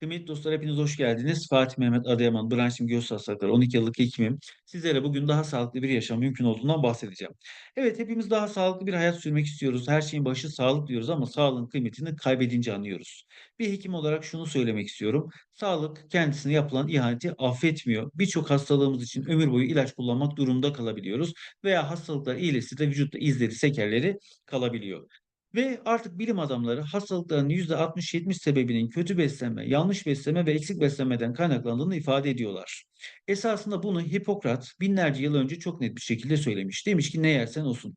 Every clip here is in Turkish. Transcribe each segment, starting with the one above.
Kıymetli dostlar hepiniz hoş geldiniz. Fatih Mehmet Adıyaman, branşım göğüs hastalıkları, 12 yıllık hekimim. Sizlere bugün daha sağlıklı bir yaşam mümkün olduğundan bahsedeceğim. Evet hepimiz daha sağlıklı bir hayat sürmek istiyoruz. Her şeyin başı sağlık diyoruz ama sağlığın kıymetini kaybedince anlıyoruz. Bir hekim olarak şunu söylemek istiyorum. Sağlık kendisine yapılan ihaneti affetmiyor. Birçok hastalığımız için ömür boyu ilaç kullanmak durumunda kalabiliyoruz veya hastalıklar iyileşse de vücutta izleri, sekerleri kalabiliyor. Ve artık bilim adamları hastalıkların %60-70 sebebinin kötü beslenme, yanlış beslenme ve eksik beslenmeden kaynaklandığını ifade ediyorlar. Esasında bunu Hipokrat binlerce yıl önce çok net bir şekilde söylemiş. Demiş ki ne yersen olsun.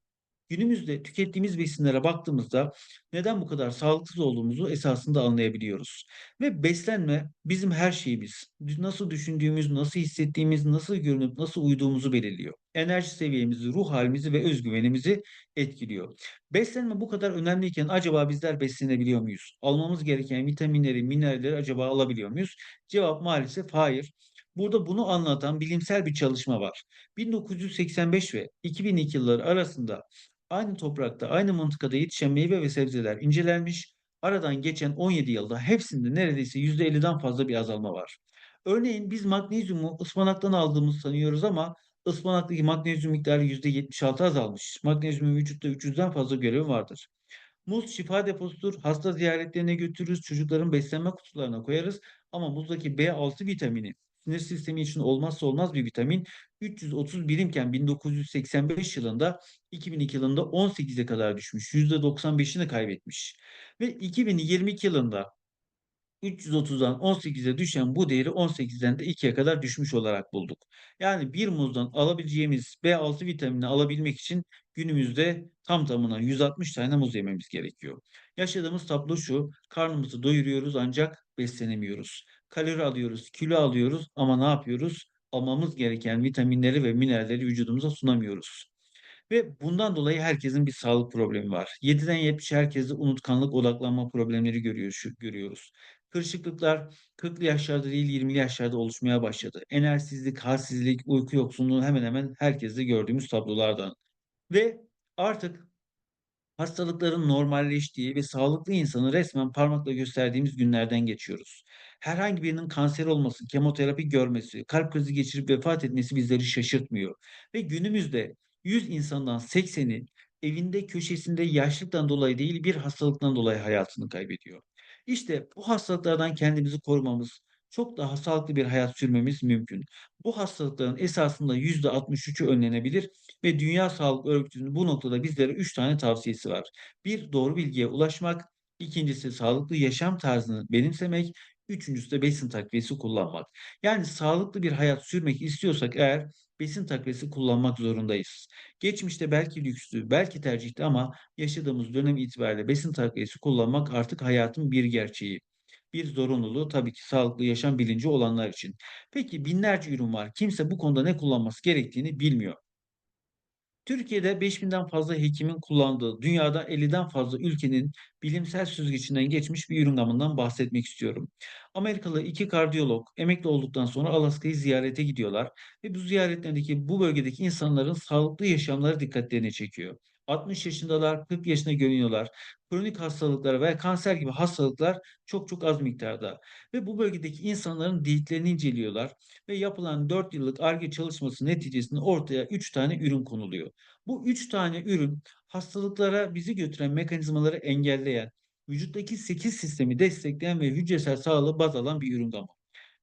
Günümüzde tükettiğimiz besinlere baktığımızda neden bu kadar sağlıksız olduğumuzu esasında anlayabiliyoruz. Ve beslenme bizim her şeyimiz. Nasıl düşündüğümüz, nasıl hissettiğimiz, nasıl görünüp nasıl uyuduğumuzu belirliyor. Enerji seviyemizi, ruh halimizi ve özgüvenimizi etkiliyor. Beslenme bu kadar önemliyken acaba bizler beslenebiliyor muyuz? Almamız gereken vitaminleri, mineralleri acaba alabiliyor muyuz? Cevap maalesef hayır. Burada bunu anlatan bilimsel bir çalışma var. 1985 ve 2002 yılları arasında aynı toprakta, aynı mıntıkada yetişen meyve ve sebzeler incelenmiş. Aradan geçen 17 yılda hepsinde neredeyse %50'den fazla bir azalma var. Örneğin biz magnezyumu ıspanaktan aldığımızı sanıyoruz ama ıspanaktaki magnezyum miktarı %76 azalmış. Magnezyumun vücutta 300'den fazla görevi vardır. Muz şifa deposudur. Hasta ziyaretlerine götürürüz. Çocukların beslenme kutularına koyarız. Ama muzdaki B6 vitamini sinir sistemi için olmazsa olmaz bir vitamin 330 birimken 1985 yılında 2002 yılında 18'e kadar düşmüş. %95'ini kaybetmiş. Ve 2022 yılında 330'dan 18'e düşen bu değeri 18'den de 2'ye kadar düşmüş olarak bulduk. Yani bir muzdan alabileceğimiz B6 vitaminini alabilmek için günümüzde tam tamına 160 tane muz yememiz gerekiyor. Yaşadığımız tablo şu, karnımızı doyuruyoruz ancak beslenemiyoruz. Kalori alıyoruz, kilo alıyoruz ama ne yapıyoruz? Almamız gereken vitaminleri ve mineralleri vücudumuza sunamıyoruz. Ve bundan dolayı herkesin bir sağlık problemi var. 7'den 70'e herkeste unutkanlık, odaklanma problemleri görüyor, görüyoruz. Kırışıklıklar 40'lı yaşlarda değil 20'li yaşlarda oluşmaya başladı. Enerjisizlik, halsizlik, uyku yoksunluğu hemen hemen herkeste gördüğümüz tablolardan. Ve artık hastalıkların normalleştiği ve sağlıklı insanı resmen parmakla gösterdiğimiz günlerden geçiyoruz. Herhangi birinin kanser olması, kemoterapi görmesi, kalp krizi geçirip vefat etmesi bizleri şaşırtmıyor. Ve günümüzde 100 insandan 80'i evinde köşesinde yaşlıktan dolayı değil bir hastalıktan dolayı hayatını kaybediyor. İşte bu hastalıklardan kendimizi korumamız, çok daha sağlıklı bir hayat sürmemiz mümkün. Bu hastalıkların esasında %63'ü önlenebilir ve Dünya Sağlık Örgütü'nün bu noktada bizlere 3 tane tavsiyesi var. Bir, doğru bilgiye ulaşmak. ikincisi sağlıklı yaşam tarzını benimsemek. Üçüncüsü de besin takviyesi kullanmak. Yani sağlıklı bir hayat sürmek istiyorsak eğer besin takviyesi kullanmak zorundayız. Geçmişte belki lükstü, belki tercihti ama yaşadığımız dönem itibariyle besin takviyesi kullanmak artık hayatın bir gerçeği. Bir zorunluluğu tabii ki sağlıklı yaşam bilinci olanlar için. Peki binlerce ürün var. Kimse bu konuda ne kullanması gerektiğini bilmiyor. Türkiye'de 5000'den fazla hekimin kullandığı, dünyada 50'den fazla ülkenin bilimsel süzgecinden geçmiş bir ürün gamından bahsetmek istiyorum. Amerikalı iki kardiyolog emekli olduktan sonra Alaska'yı ziyarete gidiyorlar ve bu ziyaretlerindeki bu bölgedeki insanların sağlıklı yaşamları dikkatlerini çekiyor. 60 yaşındalar, 40 yaşına görünüyorlar. Kronik hastalıklar ve kanser gibi hastalıklar çok çok az miktarda. Ve bu bölgedeki insanların diyetlerini inceliyorlar ve yapılan 4 yıllık Ar-Ge çalışması neticesinde ortaya 3 tane ürün konuluyor. Bu 3 tane ürün hastalıklara bizi götüren mekanizmaları engelleyen, vücuttaki 8 sistemi destekleyen ve hücresel sağlığı baz alan bir ürün gamı.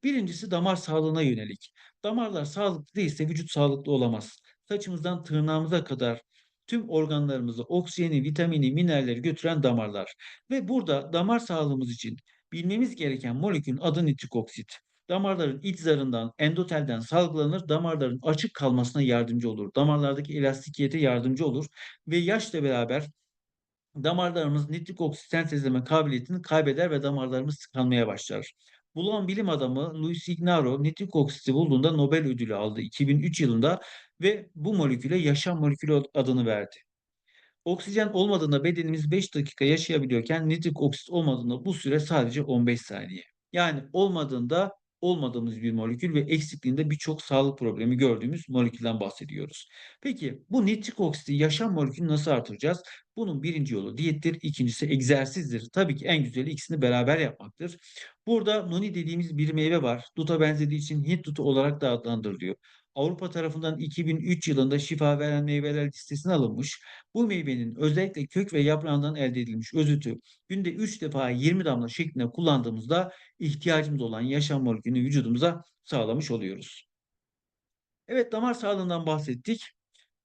Birincisi damar sağlığına yönelik. Damarlar sağlıklı değilse vücut sağlıklı olamaz. Saçımızdan tırnağımıza kadar tüm organlarımızı oksijeni, vitamini, mineralleri götüren damarlar. Ve burada damar sağlığımız için bilmemiz gereken molekülün adı nitrik oksit. Damarların iç zarından, endotelden salgılanır, damarların açık kalmasına yardımcı olur. Damarlardaki elastikiyete yardımcı olur ve yaşla beraber damarlarımız nitrik oksit sentezleme kabiliyetini kaybeder ve damarlarımız tıkanmaya başlar. Bulan bilim adamı Luis Ignaro nitrik oksiti bulduğunda Nobel ödülü aldı 2003 yılında ve bu moleküle yaşam molekülü adını verdi. Oksijen olmadığında bedenimiz 5 dakika yaşayabiliyorken nitrik oksit olmadığında bu süre sadece 15 saniye. Yani olmadığında olmadığımız bir molekül ve eksikliğinde birçok sağlık problemi gördüğümüz molekülden bahsediyoruz. Peki bu nitrik oksiti yaşam molekülünü nasıl artıracağız? Bunun birinci yolu diyettir, ikincisi egzersizdir. Tabii ki en güzeli ikisini beraber yapmaktır. Burada noni dediğimiz bir meyve var. Duta benzediği için Hint dutu olarak da adlandırılıyor. Avrupa tarafından 2003 yılında şifa veren meyveler listesine alınmış. Bu meyvenin özellikle kök ve yaprağından elde edilmiş özütü günde 3 defa 20 damla şeklinde kullandığımızda ihtiyacımız olan yaşam molekülünü vücudumuza sağlamış oluyoruz. Evet, damar sağlığından bahsettik.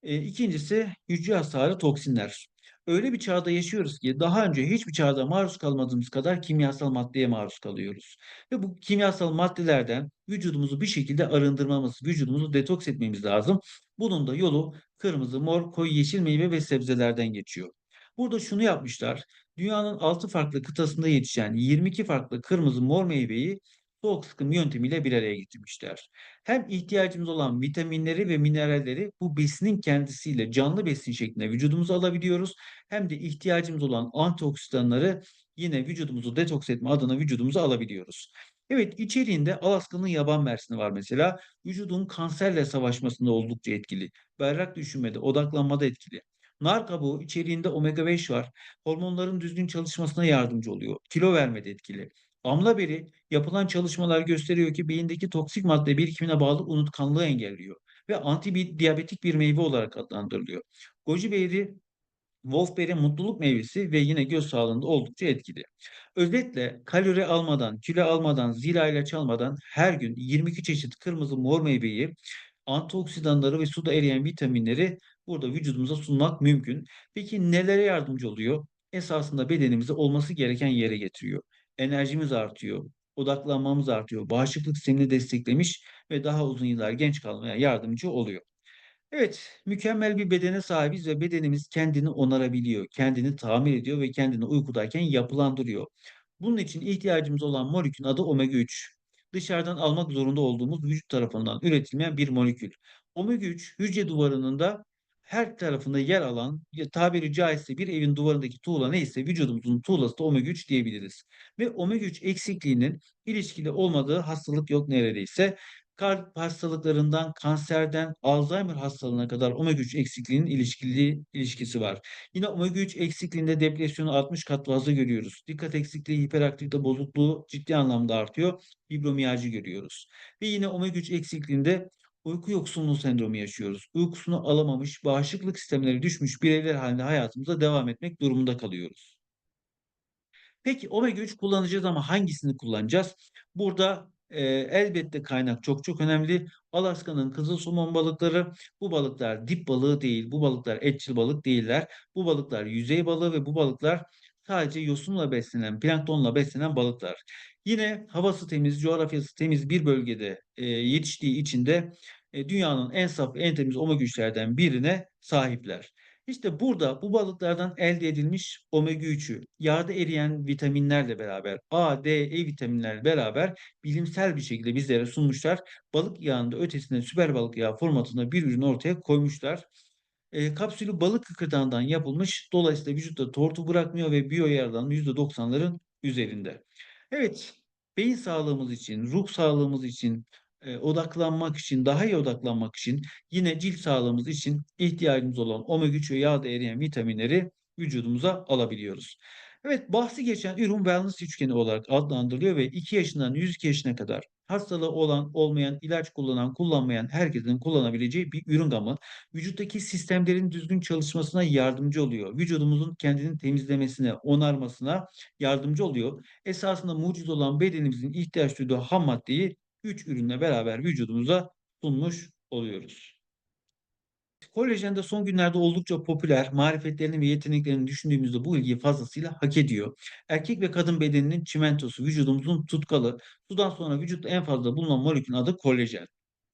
Eee, 2'ncisi hücre hasarı, toksinler. Öyle bir çağda yaşıyoruz ki daha önce hiçbir çağda maruz kalmadığımız kadar kimyasal maddeye maruz kalıyoruz. Ve bu kimyasal maddelerden vücudumuzu bir şekilde arındırmamız, vücudumuzu detoks etmemiz lazım. Bunun da yolu kırmızı, mor, koyu yeşil meyve ve sebzelerden geçiyor. Burada şunu yapmışlar. Dünyanın 6 farklı kıtasında yetişen 22 farklı kırmızı, mor meyveyi soğuk sıkım yöntemiyle bir araya getirmişler. Hem ihtiyacımız olan vitaminleri ve mineralleri bu besinin kendisiyle canlı besin şeklinde vücudumuza alabiliyoruz. Hem de ihtiyacımız olan antioksidanları yine vücudumuzu detoks etme adına vücudumuza alabiliyoruz. Evet, içeriğinde Alaska'nın yaban mersini var mesela. Vücudun kanserle savaşmasında oldukça etkili. Berrak düşünmede, odaklanmada etkili. Nar kabuğu içeriğinde omega 5 var. Hormonların düzgün çalışmasına yardımcı oluyor. Kilo vermede etkili. Amla beri yapılan çalışmalar gösteriyor ki beyindeki toksik madde birikimine bağlı unutkanlığı engelliyor ve antidiyabetik bir meyve olarak adlandırılıyor. Goji berry, wolfberry mutluluk meyvesi ve yine göz sağlığında oldukça etkili. Özetle kalori almadan, kilo almadan, zira ilaç almadan her gün 22 çeşit kırmızı mor meyveyi, antioksidanları ve suda eriyen vitaminleri burada vücudumuza sunmak mümkün. Peki nelere yardımcı oluyor? Esasında bedenimizi olması gereken yere getiriyor. Enerjimiz artıyor, odaklanmamız artıyor, bağışıklık sistemini desteklemiş ve daha uzun yıllar genç kalmaya yardımcı oluyor. Evet, mükemmel bir bedene sahibiz ve bedenimiz kendini onarabiliyor, kendini tamir ediyor ve kendini uykudayken yapılandırıyor. Bunun için ihtiyacımız olan molekülün adı omega 3. Dışarıdan almak zorunda olduğumuz vücut tarafından üretilmeyen bir molekül. Omega 3 hücre duvarının da her tarafında yer alan, tabiri caizse bir evin duvarındaki tuğla neyse vücudumuzun tuğlası da omega 3 diyebiliriz. Ve omega 3 eksikliğinin ilişkili olmadığı hastalık yok neredeyse. Kalp hastalıklarından, kanserden, Alzheimer hastalığına kadar omega 3 eksikliğinin ilişkili ilişkisi var. Yine omega 3 eksikliğinde depresyonu 60 kat fazla görüyoruz. Dikkat eksikliği, hiperaktivite bozukluğu ciddi anlamda artıyor. Fibromiyalji görüyoruz. Ve yine omega 3 eksikliğinde uyku yoksunluğu sendromu yaşıyoruz. Uykusunu alamamış, bağışıklık sistemleri düşmüş bireyler halinde hayatımıza devam etmek durumunda kalıyoruz. Peki omega 3 kullanacağız ama hangisini kullanacağız? Burada, eee, elbette kaynak çok çok önemli. Alaska'nın kızıl somon balıkları, bu balıklar dip balığı değil, bu balıklar etçil balık değiller. Bu balıklar yüzey balığı ve bu balıklar sadece yosunla beslenen, planktonla beslenen balıklar. Yine havası temiz, coğrafyası temiz bir bölgede, eee, yetiştiği için de, eee, dünyanın en saf en temiz omega 3'lerden birine sahipler. İşte burada bu balıklardan elde edilmiş omega 3'ü yağda eriyen vitaminlerle beraber A, D, E vitaminlerle beraber bilimsel bir şekilde bizlere sunmuşlar. Balık yağında ötesinde süper balık yağı formatında bir ürün ortaya koymuşlar. Eee, kapsülü balık kıkırdağından yapılmış. Dolayısıyla vücutta tortu bırakmıyor ve biyoyarlanma %90'ların üzerinde. Evet, beyin sağlığımız için, ruh sağlığımız için, eee, odaklanmak için, daha iyi odaklanmak için, yine cilt sağlığımız için ihtiyacımız olan omega 3 ve yağda eriyen vitaminleri vücudumuza alabiliyoruz. Evet, bahsi geçen ürün wellness üçgeni olarak adlandırılıyor ve 2 yaşından 102 yaşına kadar hastalığı olan, olmayan, ilaç kullanan, kullanmayan herkesin kullanabileceği bir ürün gamı. Vücuttaki sistemlerin düzgün çalışmasına yardımcı oluyor. Vücudumuzun kendini temizlemesine, onarmasına yardımcı oluyor. Esasında mucize olan bedenimizin ihtiyaç duyduğu ham maddeyi 3 ürünle beraber vücudumuza sunmuş oluyoruz. Kolajen de son günlerde oldukça popüler. Marifetlerini ve yeteneklerini düşündüğümüzde bu ilgiyi fazlasıyla hak ediyor. Erkek ve kadın bedeninin çimentosu, vücudumuzun tutkalı. Sudan sonra vücutta en fazla bulunan molekülün adı kolajen.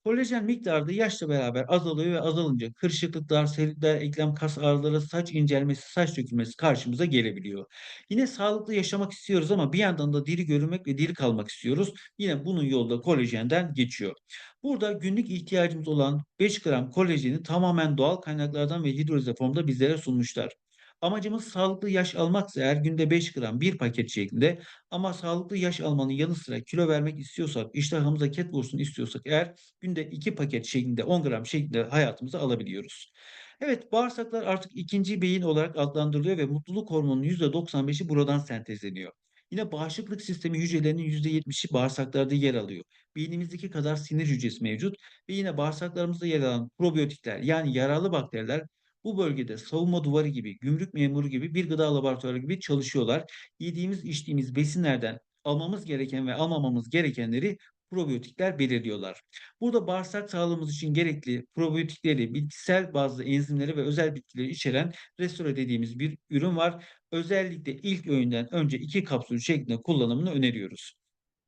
Kolajen miktarı da yaşla beraber azalıyor ve azalınca kırışıklıklar, selüler, eklem kas ağrıları, saç incelmesi, saç dökülmesi karşımıza gelebiliyor. Yine sağlıklı yaşamak istiyoruz ama bir yandan da diri görünmek ve diri kalmak istiyoruz. Yine bunun yolu da kolajenden geçiyor. Burada günlük ihtiyacımız olan 5 gram kolajeni tamamen doğal kaynaklardan ve hidrolize formda bizlere sunmuşlar. Amacımız sağlıklı yaş almaksa eğer günde 5 gram bir paket şeklinde ama sağlıklı yaş almanın yanı sıra kilo vermek istiyorsak, iştahımıza ket vursun istiyorsak eğer günde 2 paket şeklinde 10 gram şeklinde hayatımıza alabiliyoruz. Evet, bağırsaklar artık ikinci beyin olarak adlandırılıyor ve mutluluk hormonunun %95'i buradan sentezleniyor. Yine bağışıklık sistemi hücrelerinin %70'i bağırsaklarda yer alıyor. Beynimizdeki kadar sinir hücresi mevcut ve yine bağırsaklarımızda yer alan probiyotikler yani yararlı bakteriler bu bölgede savunma duvarı gibi, gümrük memuru gibi bir gıda laboratuvarı gibi çalışıyorlar. Yediğimiz, içtiğimiz besinlerden almamız gereken ve almamamız gerekenleri probiyotikler belirliyorlar. Burada bağırsak sağlığımız için gerekli probiyotikleri, bitkisel bazlı enzimleri ve özel bitkileri içeren restore dediğimiz bir ürün var. Özellikle ilk öğünden önce 2 kapsül şeklinde kullanımını öneriyoruz.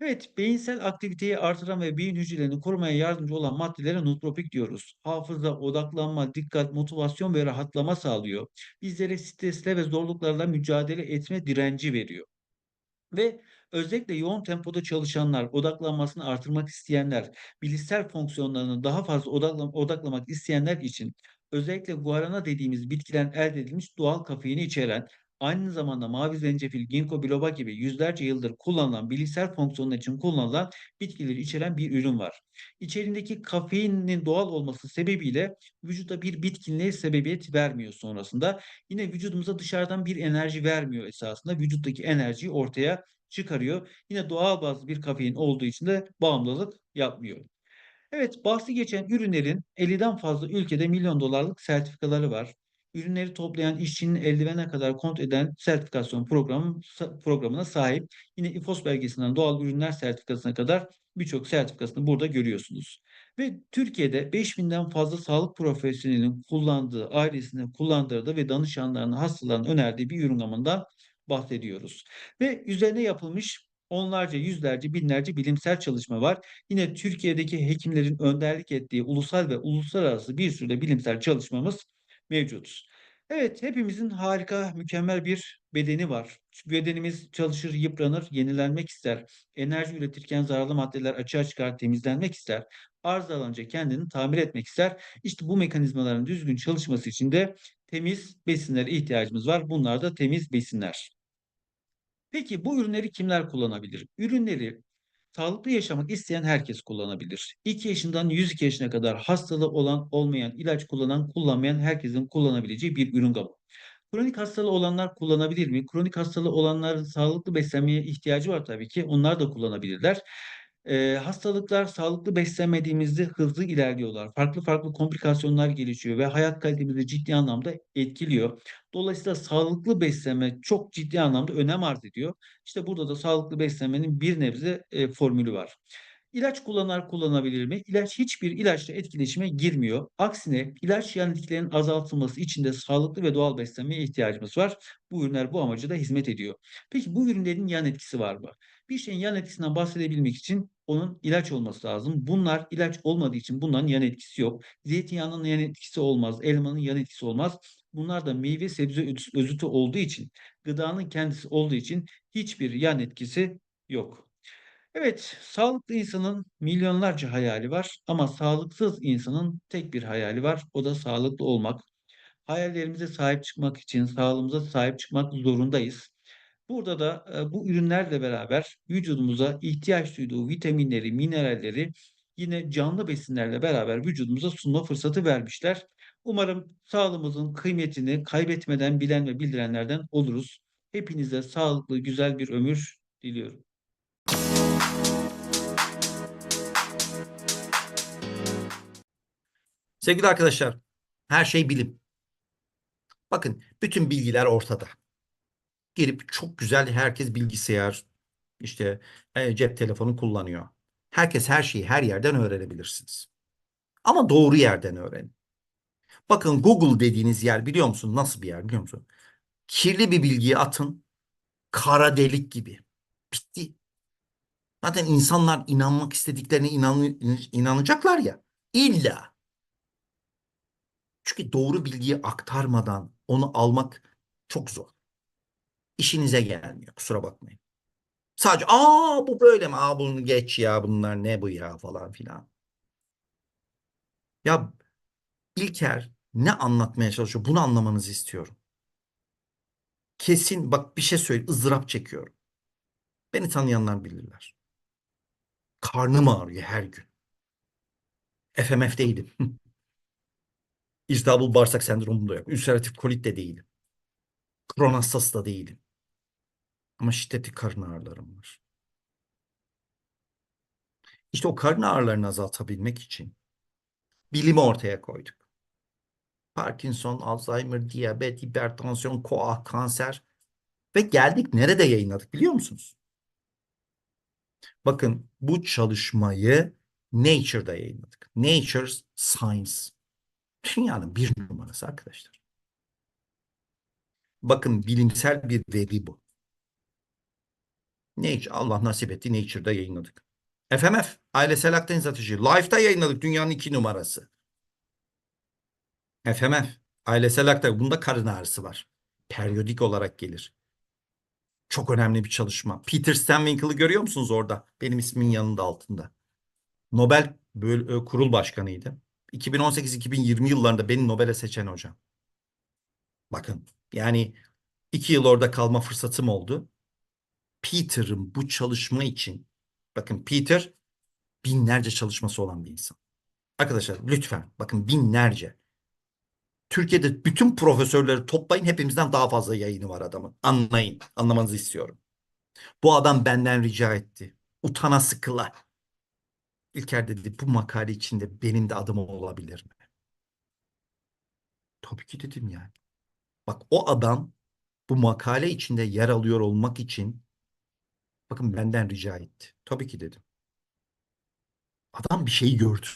Evet, beyinsel aktiviteyi artıran ve beyin hücrelerini korumaya yardımcı olan maddelere nootropik diyoruz. Hafıza, odaklanma, dikkat, motivasyon ve rahatlama sağlıyor. Bizlere stresle ve zorluklarla mücadele etme direnci veriyor. Ve özellikle yoğun tempoda çalışanlar, odaklanmasını artırmak isteyenler, bilişsel fonksiyonlarını daha fazla odakla odaklamak isteyenler için özellikle guarana dediğimiz bitkiden elde edilmiş doğal kafeini içeren, aynı zamanda mavi zencefil, ginkgo biloba gibi yüzlerce yıldır kullanılan, bilişsel fonksiyonlar için kullanılan bitkileri içeren bir ürün var. İçerindeki kafeinin doğal olması sebebiyle vücuda bir bitkinliğe sebebiyet vermiyor sonrasında. Yine vücudumuza dışarıdan bir enerji vermiyor esasında. Vücuttaki enerjiyi ortaya çıkarıyor. Yine doğal bazlı bir kafein olduğu için de bağımlılık yapmıyor. Evet, bahsi geçen ürünlerin 50'den fazla ülkede milyon dolarlık sertifikaları var. Ürünleri toplayan işçinin eldivene kadar kontrol eden sertifikasyon programı, programına sahip. Yine İFOS belgesinden doğal ürünler sertifikasına kadar birçok sertifikasını burada görüyorsunuz. Ve Türkiye'de 5000'den fazla sağlık profesyonelinin kullandığı, ailesinin kullandırdığı ve danışanlarının, hastaların önerdiği bir ürün gamından bahsediyoruz. Ve üzerine yapılmış onlarca, yüzlerce, binlerce bilimsel çalışma var. Yine Türkiye'deki hekimlerin önderlik ettiği ulusal ve uluslararası bir sürü de bilimsel çalışmamız mevcut. Evet, hepimizin harika, mükemmel bir bedeni var. Bedenimiz çalışır, yıpranır, yenilenmek ister. Enerji üretirken zararlı maddeler açığa çıkar, temizlenmek ister. Arızalanınca kendini tamir etmek ister. İşte bu mekanizmaların düzgün çalışması için de temiz besinlere ihtiyacımız var. Bunlar da temiz besinler. Peki bu ürünleri kimler kullanabilir? Ürünleri sağlıklı yaşamak isteyen herkes kullanabilir. 2 yaşından 102 yaşına kadar hastalığı olan, olmayan, ilaç kullanan, kullanmayan herkesin kullanabileceği bir ürün gamı. Kronik hastalığı olanlar kullanabilir mi? Kronik hastalığı olanların sağlıklı beslenmeye ihtiyacı var tabii ki. Onlar da kullanabilirler. Eee, hastalıklar sağlıklı beslenmediğimizde hızlı ilerliyorlar. Farklı farklı komplikasyonlar gelişiyor ve hayat kalitemizi ciddi anlamda etkiliyor. Dolayısıyla sağlıklı beslenme çok ciddi anlamda önem arz ediyor. İşte burada da sağlıklı beslenmenin bir nebze, eee, formülü var. İlaç kullananlar kullanabilir mi? İlaç hiçbir ilaçla etkileşime girmiyor. Aksine ilaç yan etkilerinin azaltılması için de sağlıklı ve doğal beslenmeye ihtiyacımız var. Bu ürünler bu amaca da hizmet ediyor. Peki bu ürünlerin yan etkisi var mı? Bir şeyin yan etkisinden bahsedebilmek için onun ilaç olması lazım. Bunlar ilaç olmadığı için bunların yan etkisi yok. Zeytinyağının yan etkisi olmaz, elmanın yan etkisi olmaz. Bunlar da meyve sebze özütü olduğu için, gıdanın kendisi olduğu için hiçbir yan etkisi yok. Evet, sağlıklı insanın milyonlarca hayali var ama sağlıksız insanın tek bir hayali var. O da sağlıklı olmak. Hayallerimize sahip çıkmak için sağlığımıza sahip çıkmak zorundayız. Burada da e, bu ürünlerle beraber vücudumuza ihtiyaç duyduğu vitaminleri, mineralleri yine canlı besinlerle beraber vücudumuza sunma fırsatı vermişler. Umarım sağlığımızın kıymetini kaybetmeden bilen ve bildirenlerden oluruz. Hepinize sağlıklı, güzel bir ömür diliyorum. Sevgili arkadaşlar, her şey bilim. Bakın bütün bilgiler ortada. Girip çok güzel herkes bilgisayar, işte e, cep telefonu kullanıyor. Herkes her şeyi her yerden öğrenebilirsiniz. Ama doğru yerden öğrenin. Bakın Google dediğiniz yer biliyor musun? Nasıl bir yer biliyor musun? Kirli bir bilgiyi atın, kara delik gibi. Bitti. Zaten insanlar inanmak istediklerine inan, inanacaklar ya. İlla. Çünkü doğru bilgiyi aktarmadan onu almak çok zor. İşinize gelmiyor. Kusura bakmayın. Sadece aa bu böyle mi? Aa bunu geç ya bunlar ne bu ya falan filan. Ya İlker ne anlatmaya çalışıyor? Bunu anlamanızı istiyorum. Kesin bak bir şey söyle ızdırap çekiyorum. Beni tanıyanlar bilirler. Karnım ağrıyor her gün. FMF'deydim. İltihaplı bağırsak sendromu da yok. Ülseratif kolit de değilim. Kron hastası da değilim. Ama şiddetli karın ağrılarım var. İşte o karın ağrılarını azaltabilmek için bilimi ortaya koyduk. Parkinson, Alzheimer, diyabet, hipertansiyon, koa, kanser ve geldik nerede yayınladık biliyor musunuz? Bakın bu çalışmayı Nature'da yayınladık. Nature Science. Dünyanın bir numarası arkadaşlar. Bakın bilimsel bir veri bu. Nature, Allah nasip etti Nature'da yayınladık. FMF, ailesel akdeniz atışı. Life'da yayınladık dünyanın iki numarası. FMF, ailesel akdeniz. Bunda karın ağrısı var. Periyodik olarak gelir. Çok önemli bir çalışma. Peter Stanwinkle'ı görüyor musunuz orada? Benim ismimin yanında altında. Nobel Böl- Kurul Başkanıydı. 2018-2020 yıllarında beni Nobel'e seçen hocam. Bakın yani iki yıl orada kalma fırsatım oldu. Peter'ın bu çalışma için bakın Peter binlerce çalışması olan bir insan. Arkadaşlar lütfen bakın binlerce. Türkiye'de bütün profesörleri toplayın hepimizden daha fazla yayını var adamın. Anlayın. Anlamanızı istiyorum. Bu adam benden rica etti. Utana sıkıla. İlker dedi bu makale içinde benim de adım olabilir mi? Tabii ki dedim yani. Bak o adam bu makale içinde yer alıyor olmak için bakın benden rica etti. Tabii ki dedim. Adam bir şey gördü.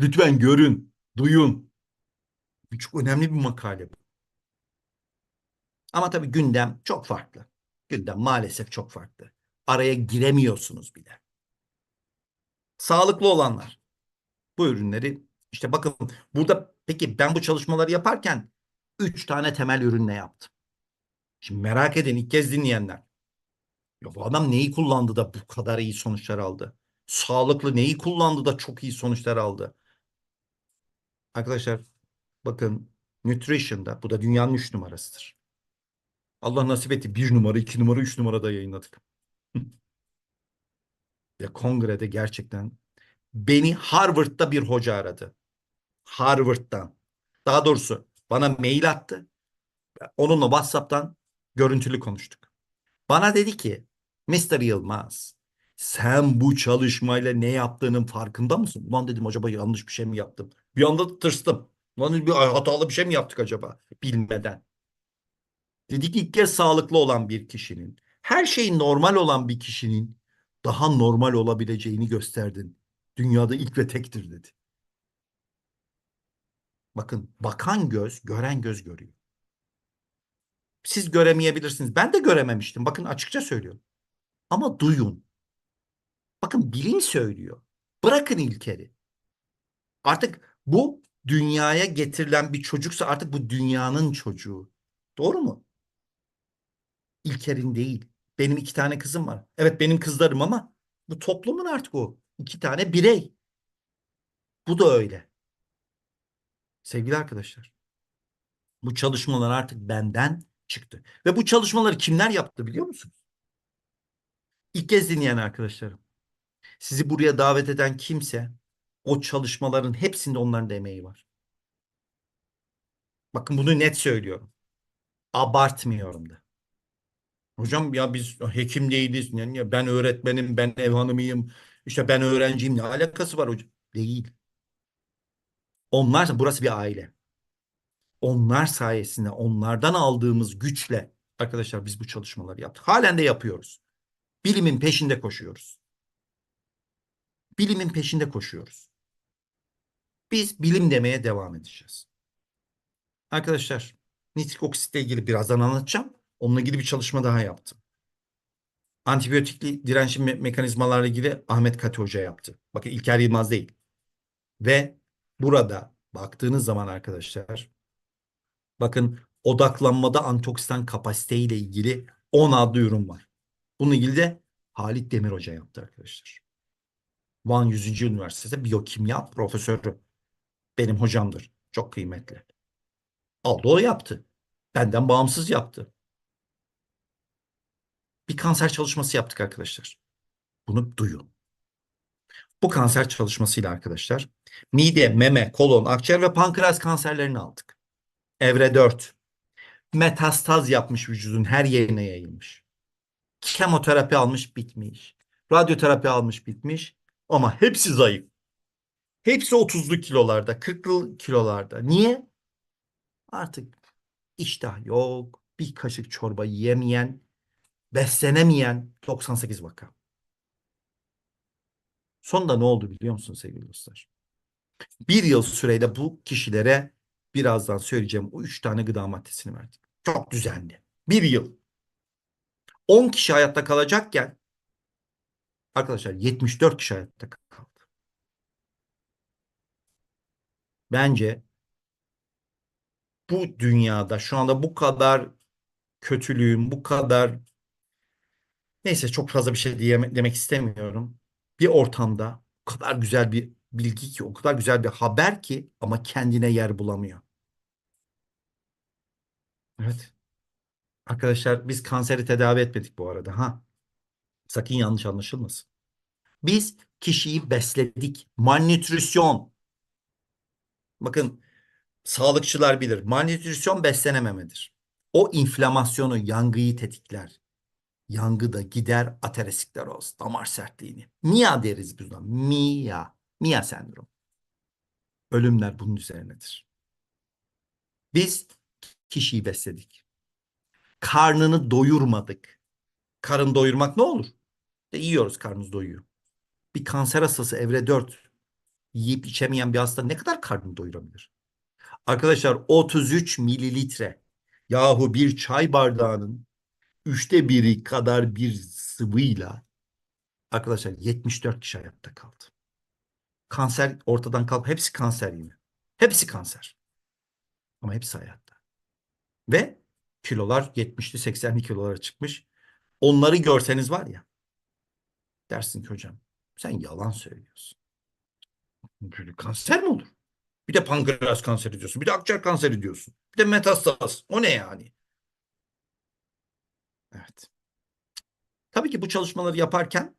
Lütfen görün, duyun. Bu çok önemli bir makale bu. Ama tabii gündem çok farklı. Gündem maalesef çok farklı. Araya giremiyorsunuz bile. Sağlıklı olanlar. Bu ürünleri işte bakın burada peki ben bu çalışmaları yaparken üç tane temel ürünle yaptım. Şimdi merak edin ilk kez dinleyenler. Ya bu adam neyi kullandı da bu kadar iyi sonuçlar aldı? Sağlıklı neyi kullandı da çok iyi sonuçlar aldı? Arkadaşlar bakın Nutrition'da bu da dünyanın üç numarasıdır. Allah nasip etti bir numara, iki numara, üç numarada yayınladık. Ve kongrede gerçekten beni Harvard'da bir hoca aradı. Harvard'dan. Daha doğrusu bana mail attı. Onunla WhatsApp'tan görüntülü konuştuk. Bana dedi ki Mr. Yılmaz sen bu çalışmayla ne yaptığının farkında mısın? Ulan dedim acaba yanlış bir şey mi yaptım? Bir anda tırstım. Lan bir hatalı bir şey mi yaptık acaba? Bilmeden. Dedi ki ilk kez sağlıklı olan bir kişinin, her şey normal olan bir kişinin daha normal olabileceğini gösterdin. Dünyada ilk ve tektir dedi. Bakın bakan göz, gören göz görüyor. Siz göremeyebilirsiniz. Ben de görememiştim. Bakın açıkça söylüyorum. Ama duyun. Bakın bilim söylüyor. Bırakın İlker'i. Artık bu dünyaya getirilen bir çocuksa artık bu dünyanın çocuğu. Doğru mu? İlker'in değil. Benim iki tane kızım var. Evet benim kızlarım ama bu toplumun artık o. İki tane birey. Bu da öyle. Sevgili arkadaşlar. Bu çalışmalar artık benden çıktı. Ve bu çalışmaları kimler yaptı biliyor musunuz? İlk kez dinleyen arkadaşlarım. Sizi buraya davet eden kimse o çalışmaların hepsinde onların da emeği var. Bakın bunu net söylüyorum. Abartmıyorum da. Hocam ya biz hekim değiliz. Yani ben öğretmenim, ben ev hanımıyım. İşte ben öğrenciyim. Ne alakası var hocam? Değil. Onlar, burası bir aile. Onlar sayesinde, onlardan aldığımız güçle arkadaşlar biz bu çalışmaları yaptık. Halen de yapıyoruz. Bilimin peşinde koşuyoruz. Bilimin peşinde koşuyoruz. Biz bilim demeye devam edeceğiz. Arkadaşlar nitrik oksitle ilgili birazdan anlatacağım. Onunla ilgili bir çalışma daha yaptım. Antibiyotikli dirençli me- mekanizmalarla ilgili Ahmet Kati Hoca yaptı. Bakın İlker Yılmaz değil. Ve burada baktığınız zaman arkadaşlar bakın odaklanmada antioksidan kapasiteyle ilgili 10 adlı ürün var. Bununla ilgili de Halit Demir Hoca yaptı arkadaşlar. Van 100. Üniversitesi biyokimya profesörü. Benim hocamdır. Çok kıymetli. Aldı o yaptı. Benden bağımsız yaptı. kanser çalışması yaptık arkadaşlar. Bunu duyun. Bu kanser çalışmasıyla arkadaşlar mide, meme, kolon, akciğer ve pankreas kanserlerini aldık. Evre 4. Metastaz yapmış vücudun her yerine yayılmış. Kemoterapi almış bitmiş. Radyoterapi almış bitmiş. Ama hepsi zayıf. Hepsi 30'lu kilolarda, 40'lı kilolarda. Niye? Artık iştah yok. Bir kaşık çorba yemeyen, beslenemeyen 98 vaka. Sonunda ne oldu biliyor musun sevgili dostlar? Bir yıl süreyle bu kişilere birazdan söyleyeceğim o üç tane gıda maddesini verdik. Çok düzenli. Bir yıl. 10 kişi hayatta kalacakken arkadaşlar 74 kişi hayatta kaldı. Bence bu dünyada şu anda bu kadar kötülüğün, bu kadar neyse çok fazla bir şey diyeme, demek istemiyorum. Bir ortamda o kadar güzel bir bilgi ki, o kadar güzel bir haber ki ama kendine yer bulamıyor. Evet. Arkadaşlar biz kanseri tedavi etmedik bu arada ha. Sakın yanlış anlaşılmasın. Biz kişiyi besledik. Malnütrisyon. Bakın sağlıkçılar bilir. Malnütrisyon beslenememedir. O inflamasyonu, yangıyı tetikler. Yangı da gider ateroskleroz, damar sertliğini. MIA deriz biz buna. MIA. MIA sendromu. Ölümler bunun üzerinedir. Biz kişiyi besledik. Karnını doyurmadık. Karın doyurmak ne olur? E, yiyoruz karnımız doyuyor. Bir kanser hastası evre 4 yiyip içemeyen bir hasta ne kadar karnını doyurabilir? Arkadaşlar 33 mililitre yahu bir çay bardağının üçte biri kadar bir sıvıyla arkadaşlar 74 kişi hayatta kaldı. Kanser ortadan kalk hepsi kanser yine. Hepsi kanser. Ama hepsi hayatta. Ve kilolar 70'li 80'li kilolara çıkmış. Onları görseniz var ya dersin ki hocam sen yalan söylüyorsun. Böyle kanser mi olur? Bir de pankreas kanseri diyorsun. Bir de akciğer kanseri diyorsun. Bir de metastaz. O ne yani? Evet. Tabii ki bu çalışmaları yaparken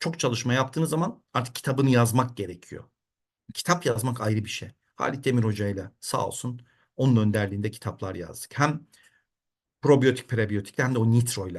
çok çalışma yaptığınız zaman artık kitabını yazmak gerekiyor. Kitap yazmak ayrı bir şey. Halit Demir Hoca ile sağ olsun onun önderliğinde kitaplar yazdık. Hem probiyotik prebiyotik hem de o nitro ile